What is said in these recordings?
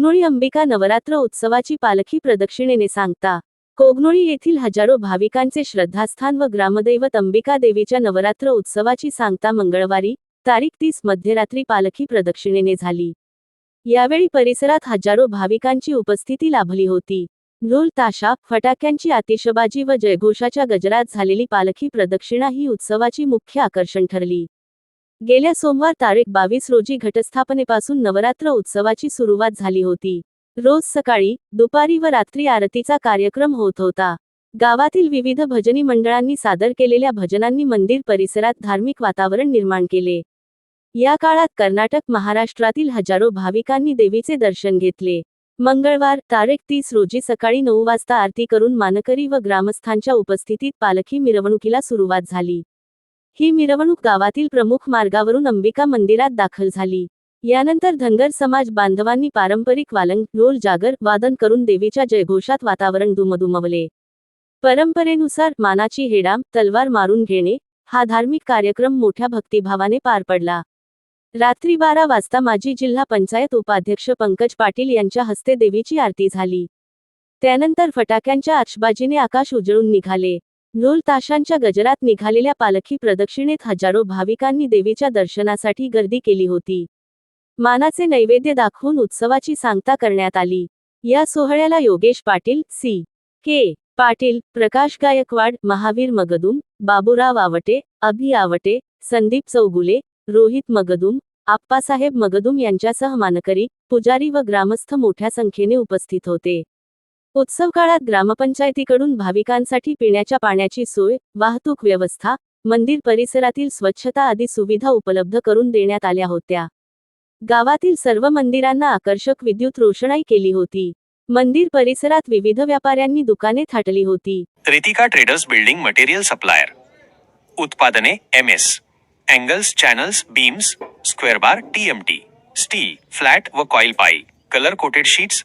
कोगनोळी अंबिका नवरात्र उत्सवाची पालखी प्रदक्षिणेने सांगता. कोगनोळी येथील हजारो भाविकांचे श्रद्धास्थान व ग्रामदैवत अंबिका देवीच्या नवरात्र उत्सवाची सांगता मंगळवारी तारीख तीस मध्यरात्री पालखी प्रदक्षिणेने झाली. यावेळी परिसरात हजारो भाविकांची उपस्थिती लाभली होती. ढोल ताशा फटाक्यांची आतिषबाजी व जयघोषाच्या गजरात झालेली पालखी प्रदक्षिणा ही उत्सवाची मुख्य आकर्षण ठरली. गेल्या सोमवार तारीख बावीस रोजी घटस्थापनेपासून नवरात्र उत्सवाची सुरुवात झाली होती. रोज सकाळी दुपारी व रात्री आरतीचा कार्यक्रम होत होता. गावातील विविध भजनी मंडळांनी सादर केलेल्या भजनांनी मंदिर परिसरात धार्मिक वातावरण निर्माण केले. या काळात कर्नाटक महाराष्ट्रातील हजारो भाविकांनी देवीचे दर्शन घेतले. मंगळवार तारीख तीस रोजी सकाळी नऊ वाजता आरती करून मानकरी व ग्रामस्थांच्या उपस्थितीत पालखी मिरवणुकीला सुरुवात झाली. ही मिरवणूक गावातील प्रमुख मार्गावरून अंबिका मंदिरात दाखल झाली. यानंतर धनगर समाज बांधवांनी पारंपरिक वालंग ढोल जागर वादन करून देवीच्या जयघोषात वातावरण दुमदुमवले. परंपरेनुसार मानाची हेडाम तलवार मारून घेणे हा धार्मिक कार्यक्रम मोठ्या भक्तिभावाने पार पडला. रात्री बारा वाजता माजी जिल्हा पंचायत उपाध्यक्ष पंकज पाटील यांच्या हस्ते देवीची आरती झाली. त्यानंतर फटाक्यांच्या आक्षबाजीने आकाश उजळून निघाले. ढोल ताशांच्या गजरात निघालेल्या पालखी प्रदक्षिणेत हजारो भाविकांनी देवीच्या दर्शनासाठी गर्दी केली होती. मानाचे नैवेद्य दाखवून उत्सवाची सांगता करण्यात आली. या सोहळ्याला योगेश पाटील सी. के. पाटील प्रकाश गायकवाड महावीर मगदुम बाबूराव आवटे अभि आवटे संदीप चौगुले रोहित मगदुम आप्पासाहेब मगदुम यांच्यासह मानकरी पुजारी व ग्रामस्थ मोठ्या संख्येने उपस्थित होते. उत्सव काळात ग्रामपंचायतीकडून भाविकांसाठी पिण्याच्या पाण्याची सोय वाहतूक व्यवस्था मंदिर परिसरातील स्वच्छता आदी सुविधा उपलब्ध करून देण्यात आल्या होत्या. गावातील सर्व मंदिरांना आकर्षक विद्युत रोषणाई केली होती. मंदिर परिसरात विविध व्यापाऱ्यांनी दुकाने थाटली होती. Ritika traders building material supplier. उत्पादने M S. Angles channels beams square bar TMT steel flat व कॉईल पाई. Colour coated sheets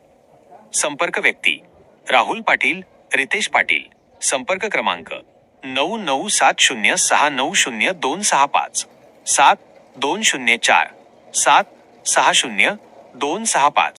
संपर्क व्यक्ती. राहुल पाटील रितेश पाटील. संपर्क क्रमांक नऊ नऊ सात शून्य सहा नऊ शून्य दोन सहा पाच. सात दोन शून्य चार. सात सहा शून्य दोन सहा पाच.